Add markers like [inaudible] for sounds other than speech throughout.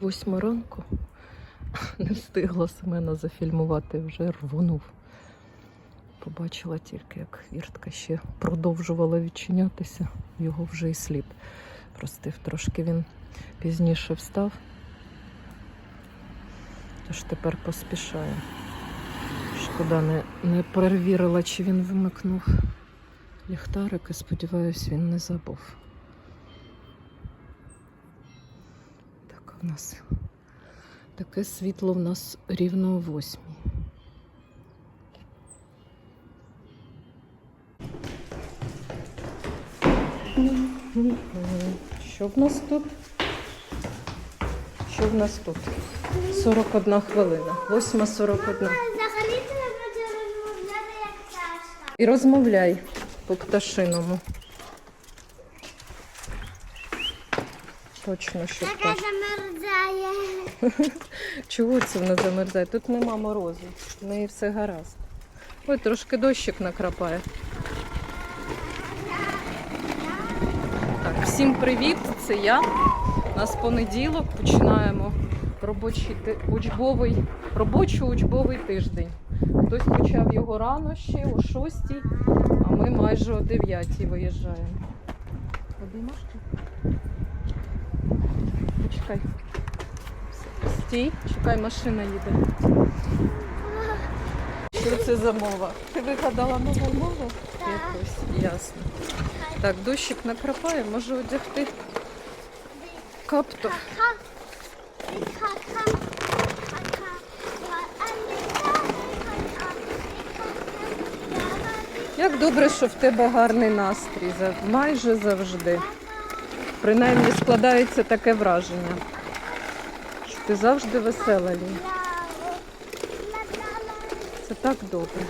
восьма ранку. [laughs] Не встигла Семена зафільмувати, вже рвонув. Побачила тільки, як віртка ще продовжувала відчинятися, його вже і слід простив. Трошки він пізніше встав. Тож тепер поспішає. Шкода, не, не перевірила, чи він вимикнув ліхтарик і сподіваюсь, він не забув. Так, у нас таке світло в нас рівно о восьмій. Що в нас тут? Що в нас тут? 41 хвилина. 8.41. Взагалі треба буде розмовляти як пташка. І розмовляй по пташиному. Точно, що замерзає. Чого це вона замерзає? Тут нема морозу. В неї все гаразд. Ой, трошки дощик накрапає. Так, всім привіт! Це я. У нас понеділок починаємо робочий учбовий, робочо-учбовий тиждень. Хтось почав його рано ще о 6, а ми майже о 9 виїжджаємо. Обіймаш чи? Почекай. Стій, чекай, машина їде. Що це за мова? Ти вигадала нову мову? Так. Якось, ясно. Так, дощик накрапає, можу одягти каптур. Як добре, що в тебе гарний настрій, майже завжди. Принаймні складається таке враження, ти завжди весела, Лі. Це так добре.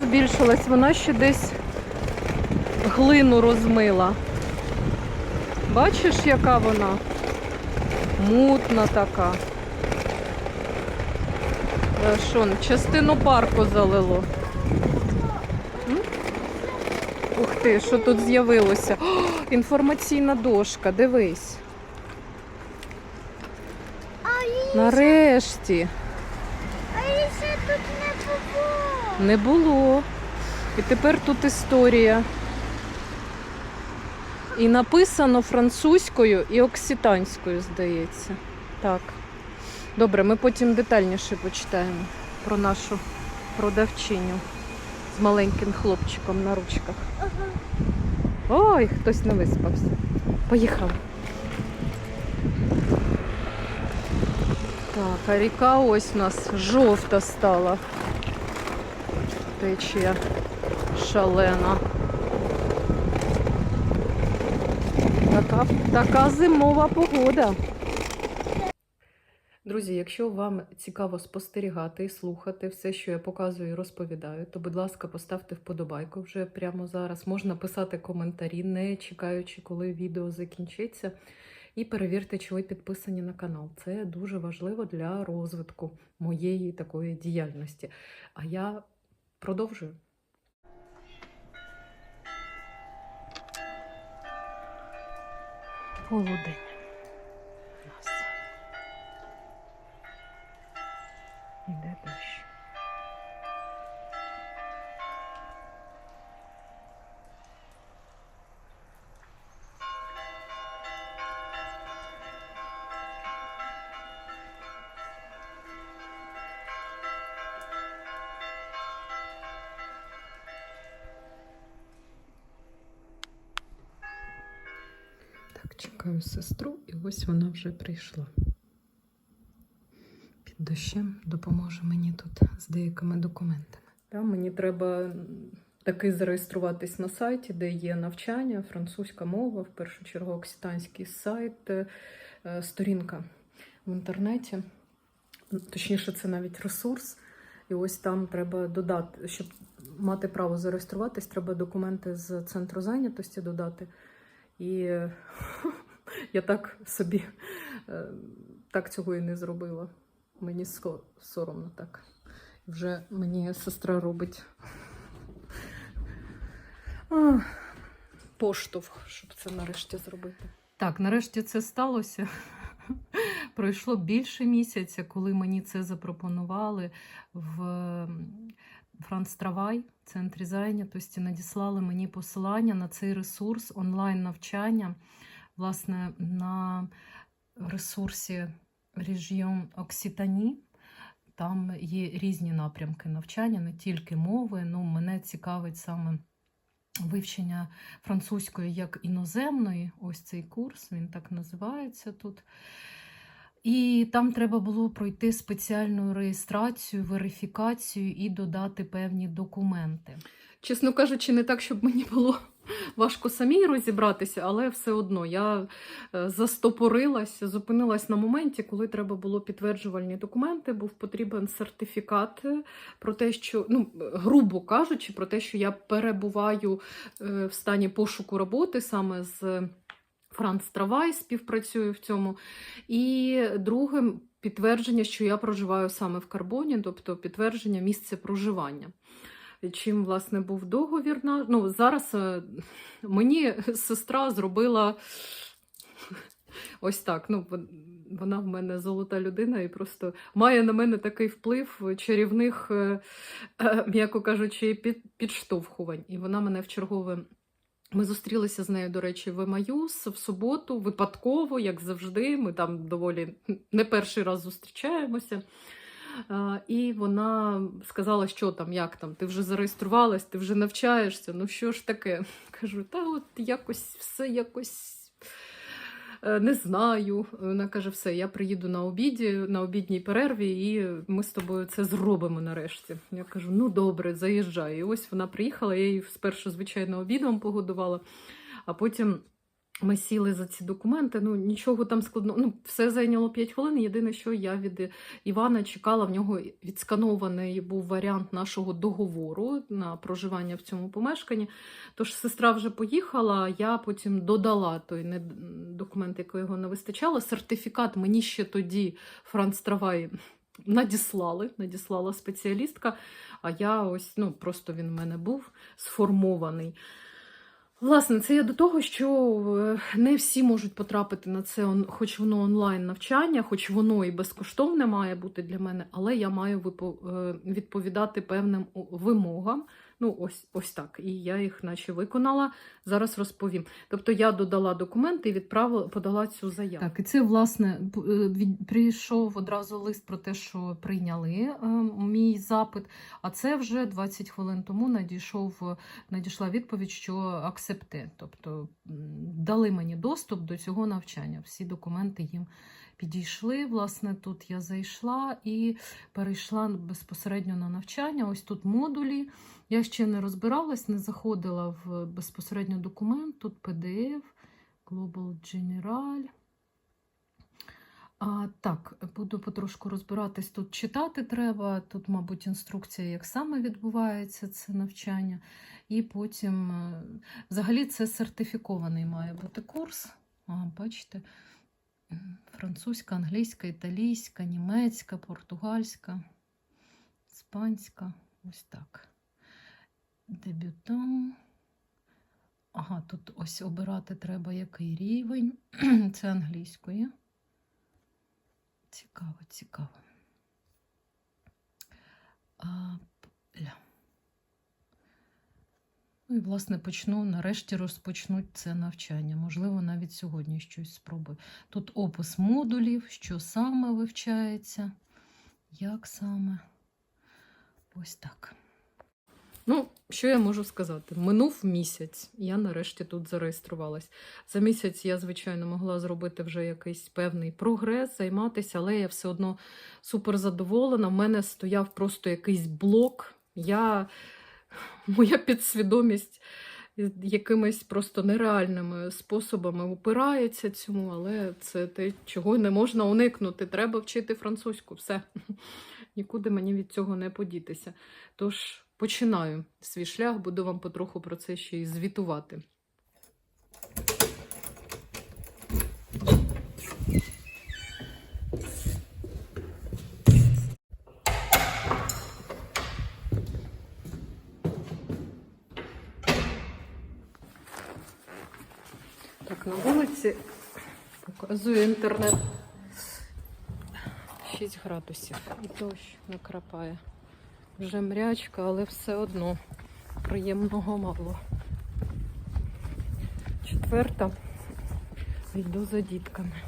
Збільшилась, вона ще десь глину розмила. Бачиш, яка вона? Мутна така. Е, Що, частину парку залило. Ух ти, що тут з'явилося? Інформаційна дошка, дивись. Нарешті. Аліса тут не було. Не було. І тепер тут історія. І написано французькою і окситанською, здається. Так. Добре, ми потім детальніше почитаємо про нашу продавчиню з маленьким хлопчиком на ручках. Ой, хтось не виспався. Поїхав. Так, а ріка ось у нас жовта стала. Течія шалена. Така, така зимова погода. Друзі, якщо вам цікаво спостерігати і слухати все, що я показую і розповідаю, то, будь ласка, поставте вподобайку вже прямо зараз. Можна писати коментарі, не чекаючи, коли відео закінчиться. І перевірте, чи ви підписані на канал. Це дуже важливо для розвитку моєї такої діяльності. А я продовжую. Полудень. Чекаю сестру, і ось вона вже прийшла. Під дощем допоможе мені тут з деякими документами. Там мені треба таки зареєструватись на сайті, де є навчання, французька мова, в першу чергу окситанський сайт, е, сторінка в інтернеті. Точніше, це навіть ресурс. І ось там треба додати, щоб мати право зареєструватись, треба документи з центру зайнятості додати. І я так собі е, так цього і не зробила. Мені соромно так. Вже мені сестра робить поштовх, щоб це нарешті зробити. Так, нарешті це сталося. [laughs] пройшло більше місяця, коли мені це запропонували в м, Франц Травай, центрі зайнятості, надіслали мені посилання на цей ресурс онлайн-навчання, власне, на ресурсі Region Окситані. Там є різні напрямки навчання, не тільки мови. Ну, мене цікавить саме вивчення французької як іноземної. Ось цей курс, він так називається тут. І там треба було пройти спеціальну реєстрацію, верифікацію і додати певні документи. Чесно кажучи, не так, щоб мені було [laughs] важко самій розібратися, але все одно я е, застопорилась, зупинилась на моменті, коли треба було підтверджувальні документи, був потрібен сертифікат е, про те, що, ну, грубо кажучи, про те, що я перебуваю е, в стані пошуку роботи саме з Франц Травай, співпрацюю в цьому. І друге підтвердження, що я проживаю саме в Карбоні, тобто підтвердження місця проживання. Чим, власне, був договір. на- Ну, зараз е, мені сестра зробила ось так. Ну, вона в мене золота людина і просто має на мене такий вплив чарівних, е, е, м'яко кажучи, під, підштовхувань. І вона мене в чергове. Ми зустрілися з нею, до речі, в Емаюс в суботу, випадково, як завжди. Ми там доволі не перший раз зустрічаємося. А, І вона сказала, що там, як там, ти вже зареєструвалась, ти вже навчаєшся. Ну що ж таке? [laughs] Кажу, та от якось все якось. е, Не знаю. Вона каже: все, я приїду на обіді, на обідній перерві, і ми з тобою це зробимо нарешті. Я кажу: ну добре, заїжджай. І ось вона приїхала, я її спершу, звичайно, обідом погодувала, а потім. Ми сіли за ці документи, ну нічого там складного. Ну, все зайняло 5 хвилин. Єдине, що я від Івана чекала, в нього відсканований був варіант нашого договору на проживання в цьому помешканні. Тож сестра вже поїхала, я потім додала той не- документ, який його не вистачало. Сертифікат мені ще тоді Франц Травай надіслали, надіслала спеціалістка, а я ось ну, просто він в мене був сформований. Власне, це я до того, що е, не всі можуть потрапити на це, хоч воно онлайн навчання, хоч воно і безкоштовне має бути для мене, але я маю е, відповідати певним вимогам. Ну, ось, ось так. І я їх наче виконала. Зараз розповім. Тобто я додала документи і відправила, подала цю заяву. Так, і це, власне, е, прийшов одразу лист про те, що прийняли е, мій запит. А це вже 20 хвилин тому надійшов е, надійшла відповідь, що акцепте, тобто дали мені доступ до цього навчання. Всі документи їм підійшли. Власне, тут я зайшла і перейшла безпосередньо на навчання. Ось тут модулі. Я ще не розбиралась, не заходила в безпосередньо документ. Тут PDF, Global General. А, так, буду потрошку розбиратись. Тут читати треба. Тут, мабуть, інструкція, як саме відбувається це навчання. І потім, е, взагалі, це сертифікований має бути курс. А, бачите, французька, англійська, італійська, німецька, португальська, іспанська. Ось так. Дебютан. Ага, тут ось обирати треба який рівень. [clears throat] Це англійської. Цікаво, цікаво. А, ля. Ну і, власне, почну, нарешті розпочнуть це навчання. Можливо, навіть сьогодні щось спробую. Тут опис модулів, що саме вивчається, як саме. Ось так. Ну, що я можу сказати? Минув місяць, я нарешті тут зареєструвалась. За місяць я, звичайно, могла зробити вже якийсь певний прогрес, займатися, але я все одно супер задоволена. У мене стояв просто якийсь блок. Я, [laughs] моя підсвідомість якимись просто нереальними способами упирається цьому, але це те, чого не можна уникнути. Треба вчити французьку. Все. [laughs] Нікуди мені від цього не подітися. Тож починаю свій шлях, буду вам потроху про це ще й звітувати. На інтернет. 6 градусів. І дощ накрапає. Вже мрячка, але все одно приємного мало. Четверта. Йду за дітками.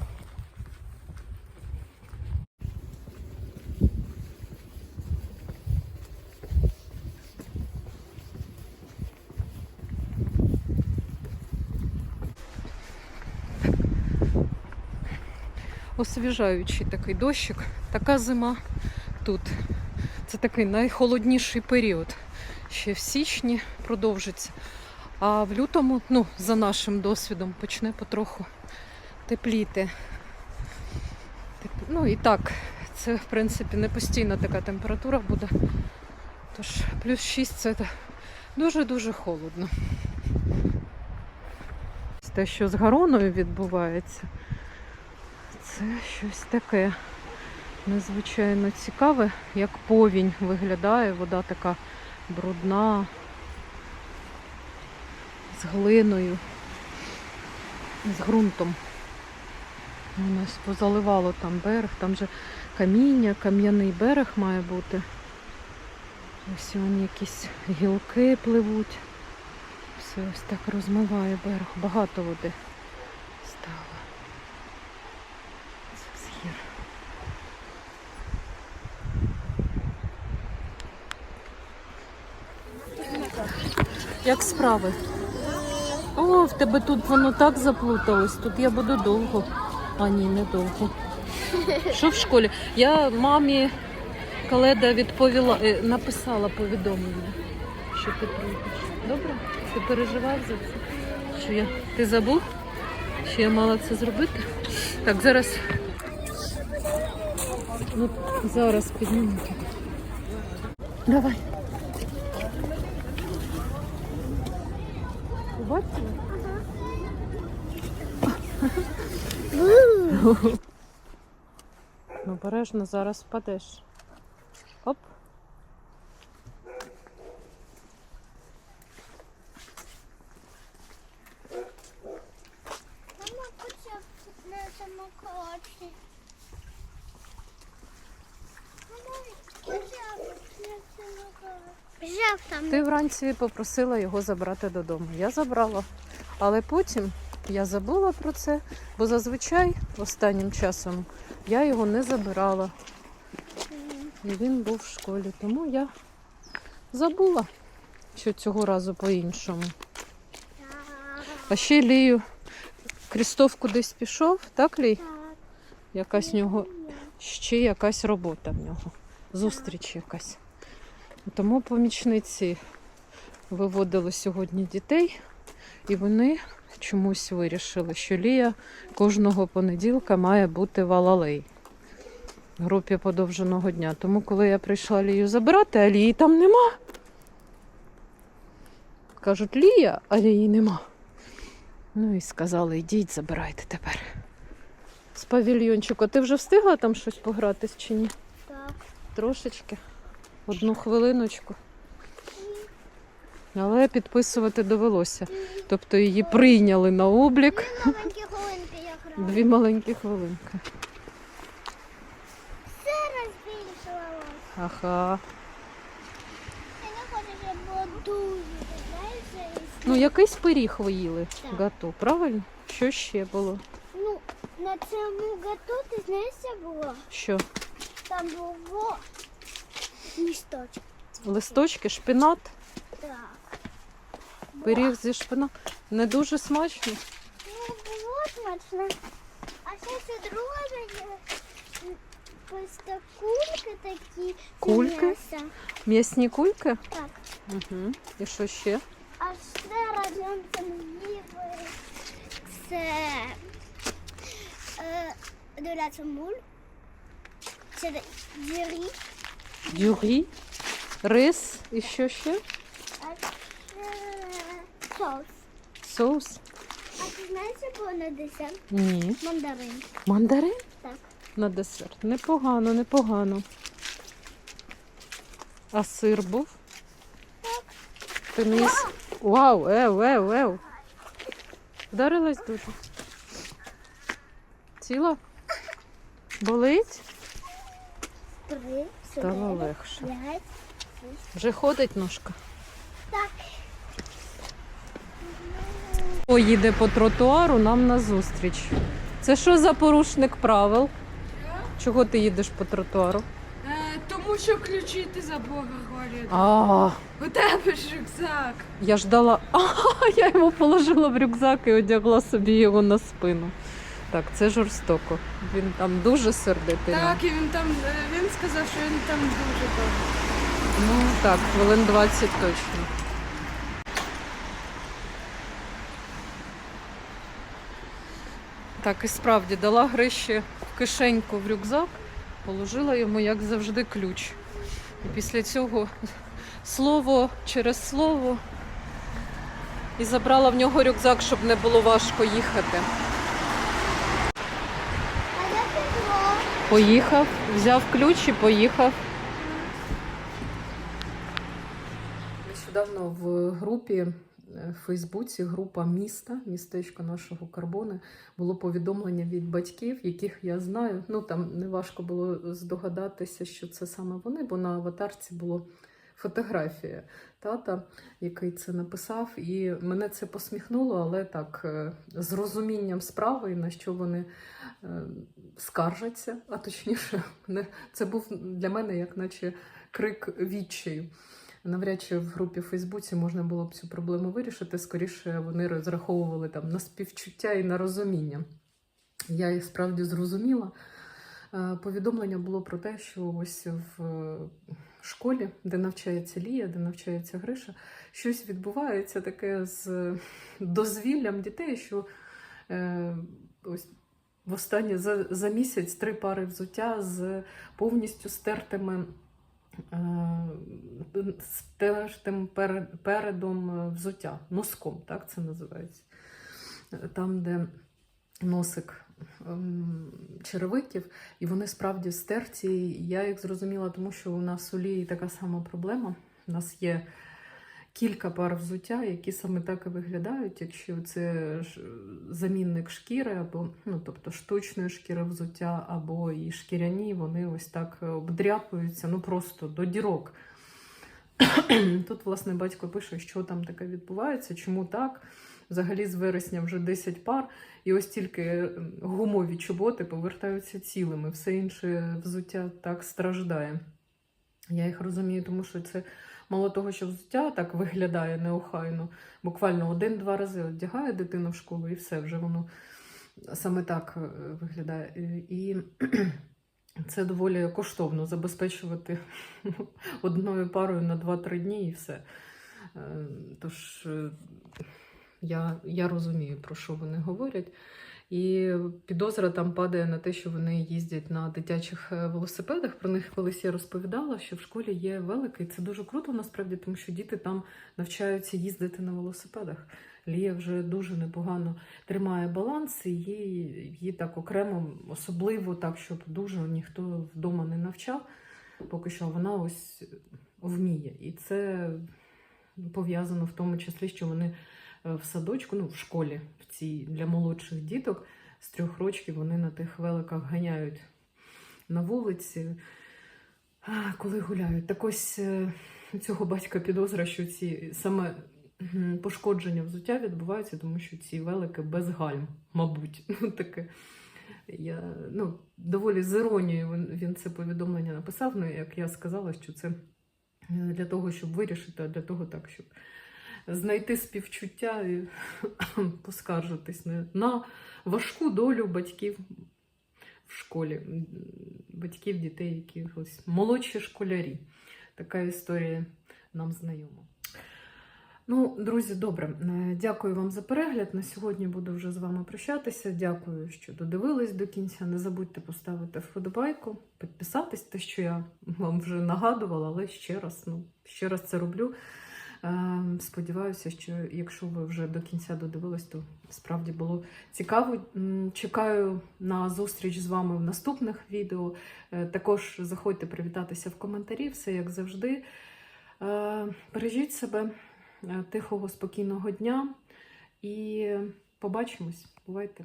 Освіжаючий такий дощик, така зима тут. Це такий найхолодніший період. Ще в січні продовжиться. А в лютому, ну, за нашим досвідом, почне потроху тепліти. Ну і так, це в принципі не постійна така температура буде. Тож плюс 6 це дуже-дуже холодно. Те, що з Гароною відбувається, це щось таке незвичайно цікаве, як повінь виглядає, вода така брудна, з глиною, з ґрунтом. У нас позаливало там берег, там же каміння, кам'яний берег має бути. Ось вон якісь гілки пливуть. Все ось так розмиває берег. Багато води стало. Це з гір. Як справи? О, в тебе тут воно так заплуталось. Тут я буду довго. А ні, не довго. Що в школі? Я мамі Каледа відповіла, е, написала повідомлення, що ти прийдеш. Добре? Ти переживав за це? Що я? Ти забув? Що я мала це зробити? Так, зараз. Ну, зараз підніму. Давай. Побачила? Ну, Обережно зараз впадеш. Там. Ти вранці попросила його забрати додому. Я забрала. Але потім я забула про це, бо зазвичай останнім часом я його не забирала. І він був в школі. Тому я забула, що цього разу по-іншому. А ще Лію Крістоф кудись пішов, так, Лій? Якась в нього ще якась робота в нього. Зустріч якась. Тому помічниці виводили сьогодні дітей, і вони чомусь вирішили, що Лія кожного понеділка має бути в Алалей. в Групі подовженого дня. Тому, коли я прийшла Лію забирати, а Лії там нема. Кажуть, Лія, а Лії нема. Ну і сказали, йдіть, забирайте тепер. З павільйончику. Ти вже встигла там щось погратись чи ні? Так. Трошечки. Одну хвилиночку. Але підписувати довелося. Тобто її прийняли на облік. Дві Маленькі голинки я. Дві маленькі хвилинки. Зараз збільшилась. Ага. Я не хочу, щоб було дуже. Ну, якийсь пиріг ви їли. Так. Гато, правильно? Що ще було? ну, на цьому гату, ти знаєш, що було? Що? Там було лісточок. Листочки, шпинат, Так. пиріг зі шпинат. Не дуже смачно. Ну, було смачно. А ще це друге мені просто кульки такі. Кульки? м'яса. М'ясні кульки. Так. Угу. І що ще? А ще разом їли це е, la semoule. Це дірі. Дюрі, рис і що ще? Соус. Соус? А ти знаєш, що було на десерт? Ні. Мандарин. Мандарин? Так. на десерт. Непогано, непогано. А сир був? Так. Ти не їс... Вау, ев, ев, ев. Вдарилась дуже. Ціла? Болить? три, Стало легше. Вже ходить ножка. Так. О, їде по тротуару нам назустріч. Це що за порушник правил? Чого ти їдеш по тротуару? Е, тому що ключі ти забула говорити. А, У тебе ж рюкзак. я ждала. [laughs] А, я його положила в рюкзак і одягла собі його на спину. Так, це жорстоко. Він там дуже сердитий. Так, і він там е, він сказав, що він там дуже добре. Ну так, хвилин 20 точно. Так, і справді дала Гриші в кишеньку в рюкзак, положила йому, як завжди, ключ. І після цього слово через слово і забрала в нього рюкзак, щоб не було важко їхати. А я пішло. Поїхав, взяв ключ і поїхав. Нещодавно в групі е, в Фейсбуці, група міста, містечко нашого Карбони, було повідомлення від батьків, яких я знаю. Ну там неважко було здогадатися, що це саме вони, бо на аватарці було фотографія тата, який це написав. І мене це посміхнуло, але так е, з розумінням справи, на що вони скаржаться, а точніше, це був для мене як наче крик відчаю. Навряд чи в групі в Фейсбуці можна було б цю проблему вирішити. Скоріше вони розраховували там на співчуття і на розуміння. Я їх справді зрозуміла. Е, Повідомлення було про те, що ось в е, школі, де навчається Лія, де навчається Гриша, щось відбувається таке з дозвіллям дітей, що е, ось в останні за, за місяць три пари взуття з повністю стертими. е, Стертим передом е, взуття, носком, так це називається. Там, де носик ем, черевиків, і вони справді стерті. Я їх зрозуміла, тому що у нас у Лії така сама проблема. У нас є кілька пар взуття, які саме так і виглядають, якщо це замінник шкіри, або ну, тобто штучної шкіри взуття, або і шкіряні, вони ось так обдряпуються, ну просто до дірок. [clears throat] Тут, власне, батько пише, що там таке відбувається, чому так. Взагалі з вересня вже 10 пар, і ось тільки ем, гумові чоботи повертаються цілими, все інше взуття так страждає. Я їх розумію, тому що це мало того, що взуття так виглядає неохайно. Буквально один-два рази одягає дитину в школу, і все, вже воно саме так е, виглядає. І і [clears throat] це доволі коштовно забезпечувати [laughs] одною парою на 2-3 дні і все. Е, Тож е, я, я розумію, про що вони говорять. І підозра там падає на те, що вони їздять на дитячих е, велосипедах. Про них колись я розповідала, що в школі є велики. І це дуже круто насправді, тому що діти там навчаються їздити на велосипедах. Лія вже дуже непогано тримає баланс, і її, її так окремо, особливо так, щоб дуже ніхто вдома не навчав. Поки що вона ось вміє. І це пов'язано в тому числі, що вони в садочку, ну в школі, в цій для молодших діток з трьох років вони на тих великах ганяють на вулиці, коли гуляють. Так ось е, цього батька підозра, що ці саме пошкодження взуття відбуваються, тому що ці велики без гальм, мабуть. [laughs] Ну, таке. Я, ну, доволі з іронією він, він це повідомлення написав. Ну, як я сказала, що це е, для того, щоб вирішити, а для того так, щоб знайти співчуття і [clears throat] поскаржитись на, важку долю батьків в школі, батьків дітей, які ось молодші школярі. Така історія нам знайома. Ну, друзі, добре. Е, Дякую вам за перегляд. На сьогодні буду вже з вами прощатися. Дякую, що додивились до кінця. Не забудьте поставити вподобайку, підписатись, те, що я вам вже нагадувала, але ще раз, ну, ще раз це роблю. Е, Сподіваюся, що якщо ви вже до кінця додивились, то справді було цікаво. Чекаю на зустріч з вами в наступних відео. Е, Також заходьте привітатися в коментарі, все як завжди. Е, Бережіть себе, тихого, спокійного дня і побачимось. Бувайте!